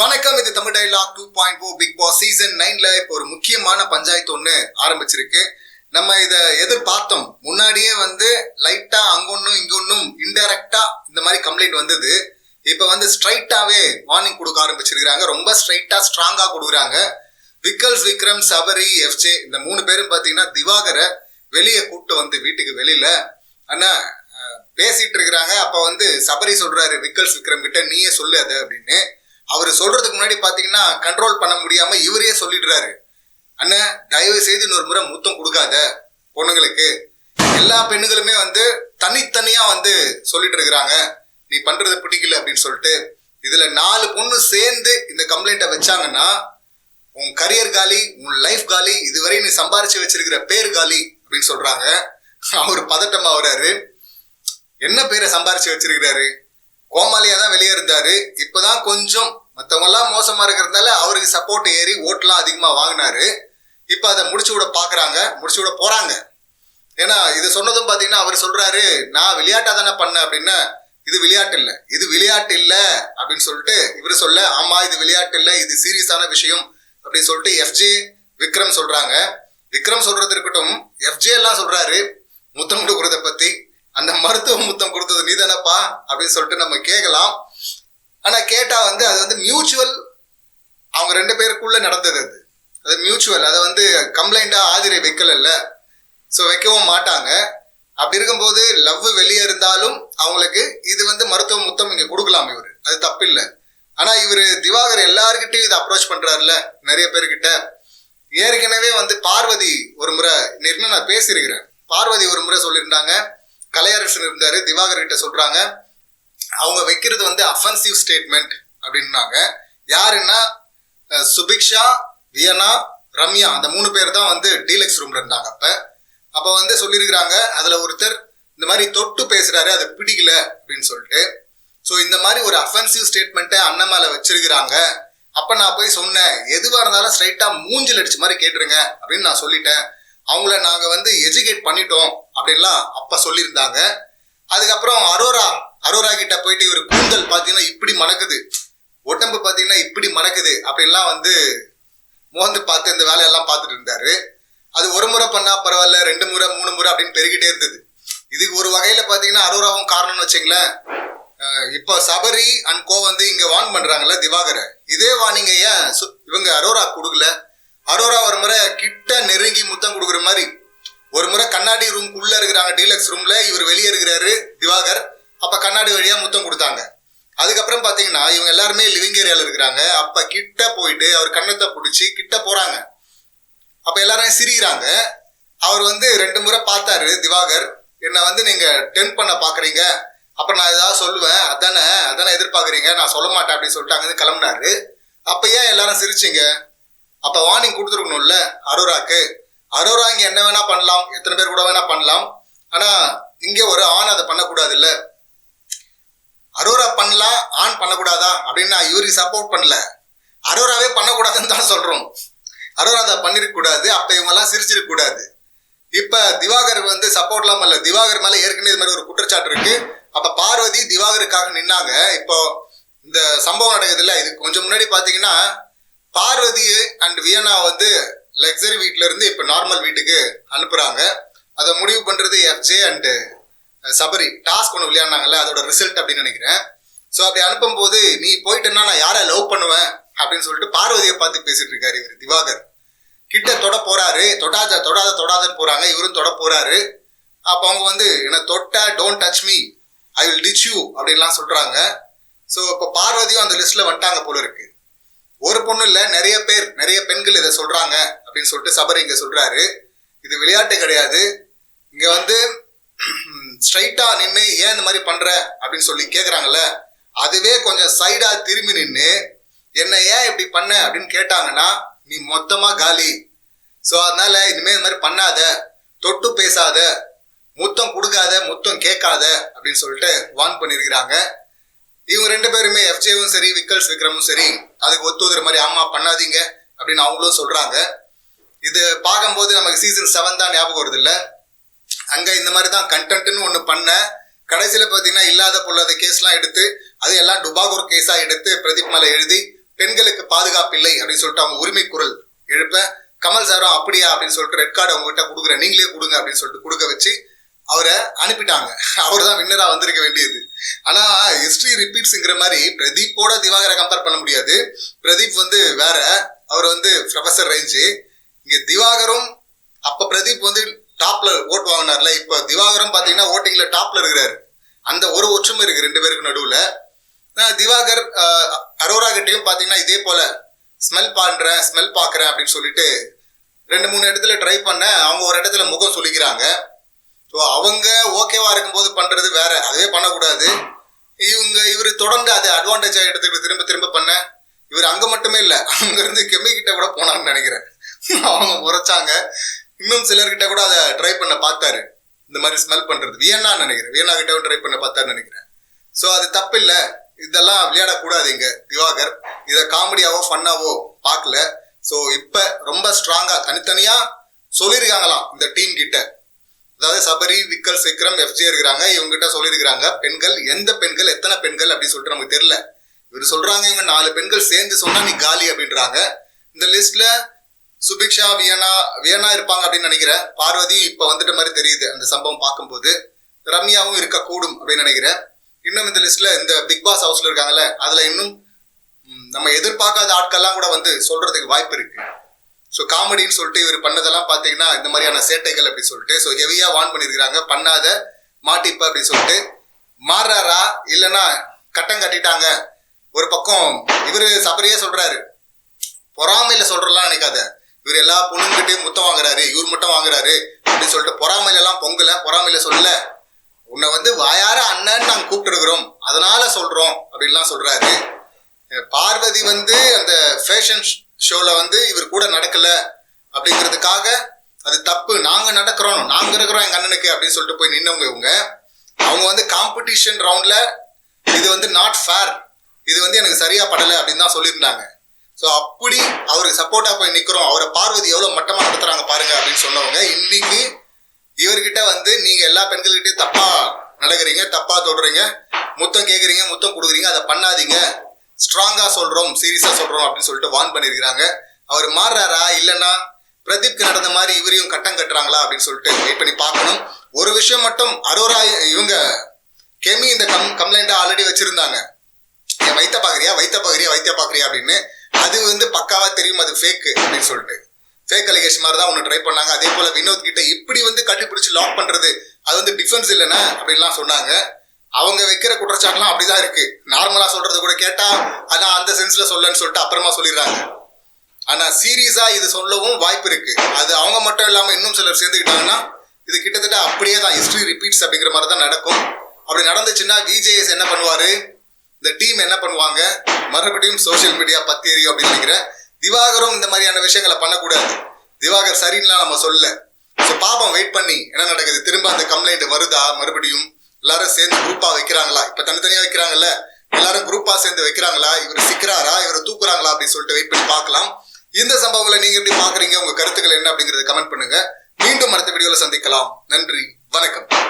வணக்கம் இது Tamil dialogue two point O Bigg Boss season நைன்ல இப்போ ஒரு முக்கியமான பஞ்சாயத்து ஒன்று ஆரம்பிச்சிருக்கு. நம்ம இதை எதிர்பார்த்தோம். முன்னாடியே வந்து லைட்டா அங்கொன்னும் இங்கொன்னும் இன்டைரக்டா இந்த மாதிரி கம்ப்ளைண்ட் வந்தது. இப்போ வந்து ஸ்ட்ரைட்டாவே வார்னிங் கொடுக்க ஆரம்பிச்சிருக்கிறாங்க. ரொம்ப ஸ்ட்ரைட்டா ஸ்ட்ராங்கா கொடுக்குறாங்க. விக்கல்ஸ் விக்ரம் சபரி எஃப்ஜே இந்த மூணு பேரும் பார்த்தீங்கன்னா திவாகரை வெளியே கூப்பிட்டு வந்து வீட்டுக்கு வெளியில. அண்ணா பேசிட்டு இருக்கிறாங்க. அப்ப வந்து சபரி சொல்றாரு விக்கல்ஸ் விக்ரம் கிட்ட நீயே சொல்லு அது அப்படின்னு. அவர் சொல்றதுக்கு முன்னாடி பார்த்தீங்கன்னா கண்ட்ரோல் பண்ண முடியாம இவரே சொல்லிடுறாரு. அண்ணன் தயவு செய்து இன்னொரு முறை முத்தம் கொடுக்காத பொண்ணுங்களுக்கு. எல்லா பெண்ணுங்களுமே வந்து தனித்தனியா வந்து சொல்லிட்டு இருக்கிறாங்க. நீ பண்றது பிடிக்கல அப்படின்னு சொல்லிட்டு. இதுல நாலு பொண்ணு சேர்ந்து இந்த கம்ப்ளைண்ட்டை வச்சாங்கன்னா உன் கரியர் காலி உன் லைஃப் காலி இதுவரை நீ சம்பாரிச்சு வச்சிருக்கிற பேர் காலி அப்படின்னு சொல்றாங்க. அவர் பதட்டமா வராரு என்ன பேரை சம்பாரிச்சு வச்சிருக்கிறாரு? கோமாளியா தான் வெளியே இருந்தாரு. இப்பதான் கொஞ்சம் மற்றவங்கெல்லாம் மோசமாக இருக்கிறதால அவருக்கு சப்போர்ட் ஏறி ஓட்டெலாம் அதிகமாக வாங்கினாரு. இப்போ அதை முடிச்சு விட பார்க்குறாங்க முடிச்சு விட போகிறாங்க ஏன்னா இது சொன்னதும் பார்த்தீங்கன்னா அவர் சொல்கிறாரு நான் விளையாட்டாக தானே பண்ணேன் அப்படின்னா. இது விளையாட்டு இல்லை. இது விளையாட்டு இல்லை அப்படின்னு சொல்லிட்டு இவர் சொல்ல ஆமாம் இது விளையாட்டு இல்லை இது சீரியஸான விஷயம் அப்படின்னு சொல்லிட்டு எஃப்ஜே விக்ரம் சொல்கிறாங்க விக்ரம் சொல்கிறது இருக்கட்டும் எஃப்ஜே எல்லாம் சொல்கிறாரு முத்தம் கொடுக்கறத பற்றி அந்த மருத்துவ முத்தம் கொடுத்தது நீ தானப்பா அப்படின்னு சொல்லிட்டு நம்ம கேட்கலாம் ஆனால் கேட்டால் வந்து அது வந்து மியூச்சுவல் அவங்க ரெண்டு பேருக்குள்ளே நடந்தது அது. அது மியூச்சுவல் அதை வந்து கம்ப்ளைண்ட்டாக ஆதிரை வைக்கல ஸோ வைக்கவும் மாட்டாங்க. அப்படி இருக்கும்போது லவ் வெளியே இருந்தாலும் அவங்களுக்கு இது வந்து மருத்துவ முத்தம் இங்கே கொடுக்கலாம் இவர். அது தப்பில்லை. ஆனால் இவர் திவாகர் எல்லாருக்கிட்டையும் இதை அப்ரோச் பண்ணுறாருல நிறைய பேர்கிட்ட. ஏற்கனவே வந்து பார்வதி ஒரு முறை இன்னும் நான் பேசியிருக்கிறேன். பார்வதி ஒரு முறை சொல்லியிருந்தாங்க. கலையரசன் இருந்தார் திவாகர் கிட்ட சொல்கிறாங்க அவங்க வைக்கிறது வந்து அஃபென்சிவ் ஸ்டேட்மெண்ட் அப்படின்னாங்க. யாருன்னா சுபிக்ஷா வியனா ரம்யா அந்த மூணு பேர் தான் வந்து டீலக்ஸ் ரூம்ல இருந்தாங்க அப்போ. அப்போ வந்து சொல்லியிருக்கிறாங்க அதில் ஒருத்தர் இந்த மாதிரி தொட்டு பேசுறாரு அது பிடிக்கல அப்படின்னு சொல்லிட்டு. ஸோ இந்த மாதிரி ஒரு அஃபென்சிவ் ஸ்டேட்மெண்ட்டை அண்ணன் மேலே வச்சிருக்கிறாங்க. அப்போ நான் போய் சொன்னேன் எதுவாக இருந்தாலும் ஸ்ட்ரைட்டாக மூஞ்சில் அடிச்ச மாதிரி கேட்டுருங்க அப்படின்னு நான் சொல்லிட்டேன். அவங்கள நாங்கள் வந்து எஜுகேட் பண்ணிட்டோம் அப்படின்லாம் அப்போ சொல்லியிருந்தாங்க. அதுக்கப்புறம் அரோரா அரோரா கிட்ட போயிட்டு இவர் கூந்தல் பார்த்தீங்கன்னா இப்படி மணக்குது. உடம்பு பார்த்தீங்கன்னா இப்படி மணக்குது. அப்படின்லாம் வந்து மோந்து பார்த்து இந்த வேலையெல்லாம் பார்த்துட்டு இருந்தாரு. அது ஒரு முறை பண்ணா பரவாயில்ல ரெண்டு முறை மூணு முறை அப்படின்னு பெருகிட்டே இருந்தது. இதுக்கு ஒரு வகையில் பார்த்தீங்கன்னா அரோராவும் காரணம்னு வச்சுங்களேன். இப்போ சபரி அண்ட் கோ வந்து இங்கே வான் பண்ணுறாங்கல்ல திவாகரை. இதே வார்னிங்க ஏன் சு- இவங்க அரோரா கொடுக்கல. அரோரா ஒரு முறை கிட்ட நெருங்கி முத்தம் கொடுக்குற மாதிரி. ஒரு முறை கண்ணாடி ரூம் இருக்கிறாங்க டீலக்ஸ் ரூமில் இவர் வெளியே இருக்கிறாரு திவாகர். அப்போ கண்ணாடி வழியாக முத்தம் கொடுத்தாங்க. அதுக்கப்புறம் பார்த்தீங்கன்னா இவங்க எல்லாருமே லிவிங் ஏரியாவில் இருக்கிறாங்க. அப்போ கிட்ட போயிட்டு அவர் கண்ணத்தை பிடிச்சி கிட்ட போகிறாங்க அப்போ எல்லாரும் சிரிக்கிறாங்க. அவர் வந்து ரெண்டு முறை பார்த்தாரு திவாகர் என்னை வந்து நீங்கள் டென் பண்ண பார்க்குறீங்க அப்போ நான் ஏதாவது சொல்லுவேன். அதானே அதானே எதிர்பார்க்குறீங்க. நான் சொல்ல மாட்டேன் அப்படின்னு சொல்லிட்டு அங்கேருந்து கிளம்புனாரு. அப்போ ஏன் எல்லாரும் சிரிச்சீங்க? அப்போ வார்னிங் கொடுத்துருக்கணும்ல அரோராக்கு. அரோரா இங்கே என்ன வேணால் பண்ணலாம். எத்தனை பேர் கூட வேணால் பண்ணலாம். ஆனால் இங்கே ஒரு ஆண் அதை பண்ணக்கூடாது இல்லை அரோரா பண்ணலாம் ஆன் பண்ணக்கூடாதா? அப்படின்னு நான் இவருக்கு சப்போர்ட் பண்ணல. அரோராவே பண்ணக்கூடாதுன்னு தான் சொல்கிறோம் அரோரா அதை பண்ணிருக்கக்கூடாது அப்போ இவங்கெல்லாம் சிரிச்சிருக்கக்கூடாது. இப்போ திவாகர் வந்து சப்போர்ட்லாம் இல்லை திவாகர் மேலே ஏற்கனவே இது மாதிரி ஒரு குற்றச்சாட்டு இருக்கு. அப்போ பார்வதி திவாகருக்காக நின்னாங்க. இப்போ இந்த சம்பவம் நடக்குதுல்ல இது கொஞ்சம் முன்னாடி பார்த்தீங்கன்னா பார்வதி அண்ட் வியனா வந்து லக்ஸரி வீட்டிலேருந்து இருந்து நார்மல் வீட்டுக்கு அனுப்புகிறாங்க அதை முடிவு பண்ணுறது எஃப்ஜே அண்டு சபரி டாஸ்க் ஒன்று விளையாடினாங்கல்ல அதோட ரிசல்ட் அப்படின்னு நினைக்கிறேன். ஸோ அப்படி அனுப்பும்போது நீ போயிட்டேன்னா நான் யாரை லவ் பண்ணுவேன்? அப்படின்னு சொல்லிட்டு பார்வதியை பார்த்து பேசிட்டு இருக்காரு இவர் திவாகர். கிட்ட தொட போறாரு தொடாத தொடாத தொடாதன்னு போறாங்க இவரும் தொட போறாரு. அப்போ அவங்க வந்து என்ன தொட்ட don't touch me I will ditch you அப்படின்லாம் சொல்றாங்க. ஸோ இப்போ பார்வதியும் அந்த லிஸ்ட்ல வந்துட்டாங்க போல இருக்கு. ஒரு பொண்ணு இல்லை நிறைய பேர் நிறைய பெண்கள் இதை சொல்றாங்க அப்படின்னு சொல்லிட்டு சபரி இங்க சொல்றாரு. இது விளையாட்டு கிடையாது. இங்க வந்து ஸ்ட்ரைட்டாக நின்று ஏன் இந்த மாதிரி பண்ணுற அப்படின்னு சொல்லி கேட்குறாங்கல்ல அதுவே கொஞ்சம் சைடாக திரும்பி நின்று என்னை ஏன் இப்படி பண்ண? அப்படின்னு கேட்டாங்கன்னா நீ மொத்தமாக காலி. ஸோ அதனால இனிமேல் இந்த மாதிரி பண்ணாத. தொட்டு பேசாத. முத்தம் கொடுக்காத முத்தம் கேட்காத அப்படின்னு சொல்லிட்டு வான் பண்ணியிருக்கிறாங்க இவங்க ரெண்டு பேருமே எஃப்ஜேவும் சரி விக்கல்ஸ் விக்ரமும் சரி அதுக்கு ஒத்துதுற மாதிரி ஆமா பண்ணாதீங்க அப்படின்னு அவங்களும் சொல்றாங்க. இது பார்க்கும்போது நமக்கு சீசன் செவன் தான் ஞாபகம் வருது இல்லை? அங்கே இந்த மாதிரி தான் கண்டென்ட்னு ஒன்று பண்ண கடைசியில் பார்த்தீங்கன்னா இல்லாத பொல்லாத கேஸ்லாம் எடுத்து அது எல்லாம் டுபாகூர் கேஸாக எடுத்து பிரதீப் மேலே எழுதி பெண்களுக்கு பாதுகாப்பு இல்லை அப்படின்னு சொல்லிட்டு அவங்க உரிமை குரல் எழுப்ப கமல் சாரும் அப்படியா அப்படின்னு சொல்லிட்டு ரெட் கார்டு அவங்ககிட்ட கொடுக்குறேன் நீங்களே கொடுங்க அப்படின்னு சொல்லிட்டு கொடுக்க வச்சு அவரை அனுப்பிட்டாங்க. அவர் தான் வின்னராக வந்திருக்க வேண்டியது. ஆனால் ஹிஸ்ட்ரி ரிப்பீட்ஸுங்கிற மாதிரி பிரதீப்போட திவாகரை கம்பேர் பண்ண முடியாது. பிரதீப் வந்து வேற அவர் வந்து ப்ரொஃபசர் ரேஞ்சு இங்கே திவாகரும் அப்போ பிரதீப் வந்து டாப்ல ஓட்டு வாங்கினார்ல இப்ப திவாகரம் பாத்தீங்கன்னா ஓட்டிங்ல டாப்ல இருக்கிறாரு. அந்த ஒரு ஒற்றுமை இருக்கு ரெண்டு பேருக்கு நடுவுல. திவாகர் அரோரா கிட்டையும் பாத்தீங்கன்னா இதே போல ஸ்மெல் பண்றேன் ஸ்மெல் பாக்குறேன் அப்படின்னு சொல்லிட்டு ரெண்டு மூணு இடத்துல ட்ரை பண்ண அவங்க ஒரு இடத்துல முகம் சொல்லிக்கிறாங்க ஸோ அவங்க ஓகேவா இருக்கும்போது பண்றது வேற அதுவே பண்ணக்கூடாது. இவங்க இவர் தொடர்ந்து அதை அட்வான்டேஜாக எடுத்துக்கிட்டு திரும்ப திரும்ப பண்ண இவர் அங்கே மட்டுமே இல்லை அங்கேருந்து கெமிக்கிட்ட கெமி கிட்ட கூட போனான்னு நினைக்கிறேன். அவங்க முறைச்சாங்க. இன்னும் சிலர்கிட்ட கூட அதை ட்ரை பண்ண பார்த்தாரு. இந்த மாதிரி ஸ்மெல் பண்றது. வியன்னா நினைக்கிறேன். வியன்னா கிட்ட ட்ரை பண்ண பார்த்தாருன்னு நினைக்கிறேன். ஸோ அது தப்பு இல்லை இதெல்லாம் விளையாடக்கூடாது இங்க திவாகர். இதை காமெடியாவோ ஃபன்னாவோ பார்க்கல. ஸோ இப்போ ரொம்ப ஸ்ட்ராங்கா தனித்தனியா சொல்லியிருக்காங்களாம் இந்த டீம் கிட்ட. அதாவது சபரி விக்கல் விக்ரம் எஃப்ஜி இருக்கிறாங்க. இவங்ககிட்ட சொல்லியிருக்கிறாங்க. பெண்கள் எந்த பெண்கள் எத்தனை பெண்கள் அப்படின்னு சொல்லிட்டு நமக்கு தெரியல. இவர் சொல்றாங்க இவங்க நாலு பெண்கள் சேர்ந்து சொன்னா நீ காலி அப்படின்றாங்க. இந்த லிஸ்ட்ல சுபிக்ஷா வியனா வியனா இருப்பாங்க அப்படின்னு நினைக்கிறேன். பார்வதி இப்போ வந்துட்ட மாதிரி தெரியுது அந்த சம்பவம் பார்க்கும்போது. ரம்யாவும் இருக்கக்கூடும் அப்படின்னு நினைக்கிறேன். இன்னும் இந்த லிஸ்ட்ல இந்த பிக் பாஸ் ஹவுஸ்ல இருக்காங்கல்ல அதுல இன்னும் நம்ம எதிர்பார்க்காத ஆட்கள்லாம் கூட வந்து சொல்றதுக்கு வாய்ப்பு இருக்கு. ஸோ காமெடின்னு சொல்லிட்டு இவர் பண்ணதெல்லாம் பார்த்தீங்கன்னா இந்த மாதிரியான சேட்டைகள் அப்படி சொல்லிட்டு ஸோ ஹெவியா வான் பண்ணியிருக்கிறாங்க. பண்ணாத மாட்டிப்ப அப்படி சொல்லிட்டு. மாறுறாரா? இல்லைன்னா கட்டம் கட்டிட்டாங்க. ஒரு பக்கம் இவர் சபரியே சொல்றாரு. பொறாமையில சொல்றலாம் நினைக்காத. இவர் எல்லா பொண்ணுங்கிட்டையும் முத்தம் வாங்குறாரு இவர் மட்டும் வாங்குறாரு அப்படின்னு சொல்லிட்டு பொறாமையில எல்லாம் பொங்கல பொறாமையில சொல்லல. உன்னை வந்து வாயார அண்ணன் நாங்க கூப்பிட்டுருக்குறோம். அதனால சொல்றோம் அப்படின்லாம் சொல்றாரு. பார்வதி வந்து அந்த ஃபேஷன் ஷோல வந்து இவர் கூட நடக்கல அப்படிங்கிறதுக்காக அது தப்பு. நாங்க நடக்கிறோம். நாங்க இருக்கிறோம் எங்க அண்ணனுக்கு அப்படின்னு சொல்லிட்டு போய் நின்னவங்க இவங்க. அவங்க வந்து காம்படிஷன் ரவுண்ட்ல இது வந்து நாட் ஃபேர் இது வந்து எனக்கு சரியா படல அப்படின்னு தான் சொல்லியிருந்தாங்க. ஸோ அப்படி அவருக்கு சப்போர்ட்டாக போய் நிற்கிறோம் அவரை பார்வதி எவ்வளோ மட்டமாக நடத்துகிறாங்க பாருங்க அப்படின்னு சொன்னவங்க இன்னைக்கு இவர்கிட்ட வந்து நீங்கள் எல்லா பெண்கள்கிட்டையும் தப்பாக நடக்கிறீங்க தப்பாக தொடுறீங்க முத்தம் கேட்குறீங்க முத்தம் கொடுக்குறீங்க அதை பண்ணாதீங்க. ஸ்ட்ராங்காக சொல்கிறோம் சீரியஸாக சொல்கிறோம் அப்படின்னு சொல்லிட்டு வார்ன் பண்ணியிருக்கிறாங்க அவர் மாறுறாரா இல்லைன்னா பிரதீப்க்கு நடந்த மாதிரி இவரையும் கட்டம் கட்டுறாங்களா அப்படின்னு சொல்லிட்டு வெயிட் பண்ணி பார்க்கணும். ஒரு விஷயம் மட்டும் அரோரா இவங்க கெமி இந்த கம் கம்ப்ளைண்ட்டை ஆல்ரெடி வச்சுருந்தாங்க. என் வைத்த பார்க்குறியா வைத்த பார்க்குறியா வைத்த பாக்குறியா? அப்படின்னு அது வந்து பக்காவா தெரியும் அது ஃபேக் அப்படின்னு சொல்லிட்டு. ஃபேக் அலிகேஷன் மாதிரி தான் ஒன்று ட்ரை பண்ணாங்க. அதே போல வினோத் கிட்ட இப்படி வந்து கட்டிப்பிடிச்சு லாக் பண்றது அது வந்து டிஃபென்ஸ் இல்லைன்னா அப்படின்லாம் சொன்னாங்க. அவங்க வைக்கிற குற்றச்சாட்டுலாம் அப்படிதான் இருக்கு. நார்மலா சொல்றது கூட கேட்டா ஆனா அந்த சென்ஸ்ல சொல்லன்னு சொல்லிட்டு அப்புறமா சொல்லிடுறாங்க. ஆனா சீரியஸா இது சொல்லவும் வாய்ப்பு இருக்கு. அது அவங்க மட்டும் இல்லாம இன்னும் சிலர் சேர்ந்துக்கிட்டாங்கன்னா இது கிட்டத்தட்ட அப்படியே தான் ஹிஸ்டரி ரிப்பீட்ஸ் அப்படிங்கிற மாதிரி தான் நடக்கும். அப்படி நடந்துச்சுன்னா விஜேஎஸ் என்ன பண்ணுவாரு? இந்த டீம் என்ன பண்ணுவாங்க? மறுபடியும் சோஷியல் மீடியா பத்தி எரியும் அப்படின்னு நினைக்கிறேன். திவாகரும் இந்த மாதிரியான விஷயங்களை பண்ணக்கூடாது. திவாகர் சரின்னுலாம் நம்ம சொல்ல ஸோ பாப்போம் வெயிட் பண்ணி. என்ன நடக்குது? திரும்ப அந்த கம்ப்ளைண்ட் வருதா? மறுபடியும் எல்லாரும் சேர்ந்து குரூப்பாக வைக்கிறாங்களா? இப்போ தனித்தனியாக வைக்கிறாங்கல்ல? எல்லாரும் குரூப்பாக சேர்ந்து வைக்கிறாங்களா? இவர் சிக்கிறாரா? இவர் தூக்குறாங்களா? அப்படின்னு சொல்லிட்டு வெயிட் பண்ணி பார்க்கலாம். இந்த சம்பவங்களை நீங்க எப்படி பாக்குறீங்க உங்க கருத்துக்கள் என்ன அப்படிங்கறத கமெண்ட் பண்ணுங்க. மீண்டும் அடுத்த வீடியோல சந்திக்கலாம். நன்றி. வணக்கம்.